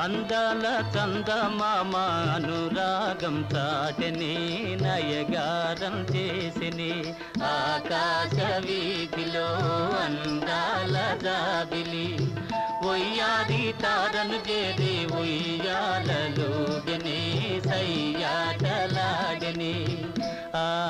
అందాల చంద చందమామ అనురాగం తాటని నయగారం చేసిని ఆకాశ వీధిలో అందాల జాబిలి. ఒయ్యాది తారను చేరి ఉయ్యాలలోగని సయ్యాటలాడిని. ఆ